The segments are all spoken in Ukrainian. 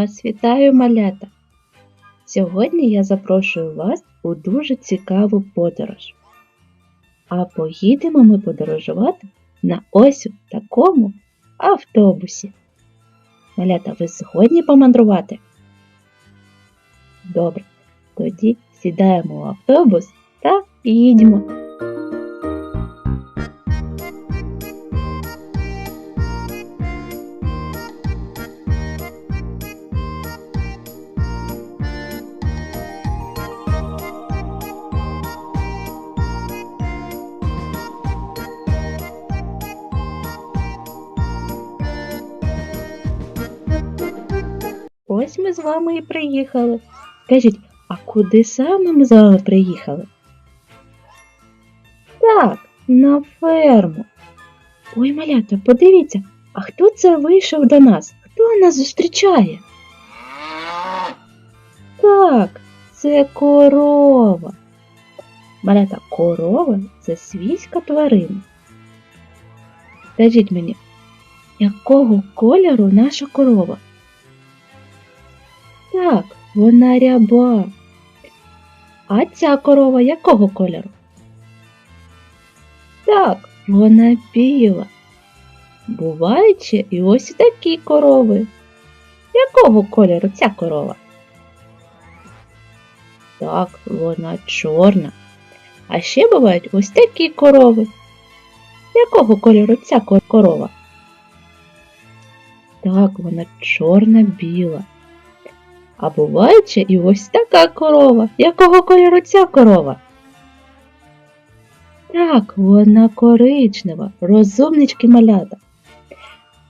Вас вітаю, малята! Сьогодні я запрошую вас у дуже цікаву подорож. А поїдемо ми подорожувати на ось такому автобусі. Малята, ви згодні помандрувати? Добре, тоді сідаємо в автобус та їдемо. Ми з вами і приїхали. Скажіть, а куди саме ми з вами приїхали? Так, на ферму. Ой, малята, подивіться, а хто це вийшов до нас? Хто нас зустрічає? Так, це корова. Малята, корова це свійська тварина. Скажіть мені, якого кольору наша корова? Так, вона ряба. А ця корова якого кольору? Так, вона біла. Бувають і ось такі корови. Якого кольору ця корова? Так, вона чорна. А ще бувають ось такі корови. Якого кольору ця корова? Так, вона чорна-біла. А буває ще і ось така корова. Якого кольору ця корова? Так, вона коричнева, розумнички малята.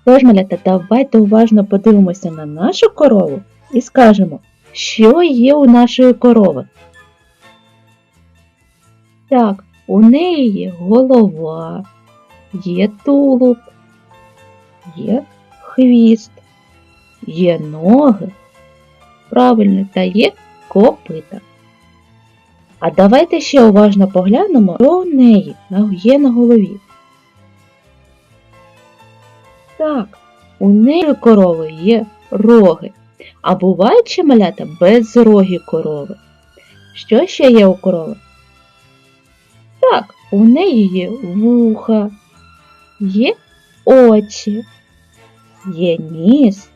Тож, малята, давайте уважно подивимося на нашу корову і скажемо, що є у нашої корови. Так, у неї є голова, є тулуб, є хвіст, є ноги, правильно, та є копита. А давайте ще уважно поглянемо, що у неї є на голові. Так, у неї корови є роги, а бувають ще малята безрогі корови. Що ще є у корови? Так, у неї є вуха, є очі, є ніс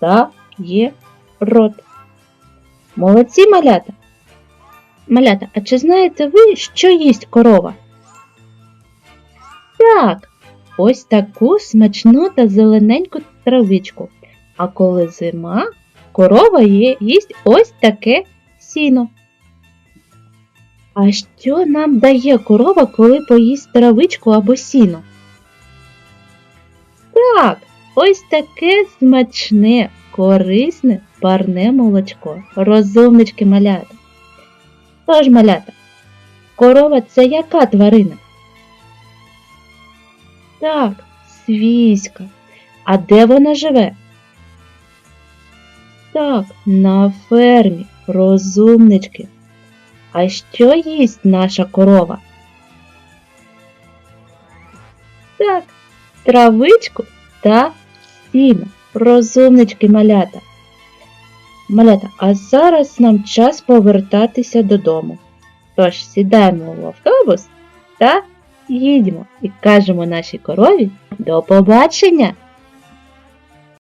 та є рот. Молодці малята! Малята, а чи знаєте ви, що їсть корова? Так, ось таку смачну та зелененьку травичку. А коли зима, корова їсть ось таке сіно. А що нам дає корова, коли поїсть травичку або сіно? Так, ось таке смачне, корисне парне молочко. Розумнички малята. Тож, малята, корова це яка тварина? Так, свійська. А де вона живе? Так, на фермі, розумнички. А що їсть наша корова? Так, травичку та сіно. Розумнички малята. Малята, а зараз нам час повертатися додому. Тож сідаємо в автобус та їдемо і кажемо нашій корові до побачення!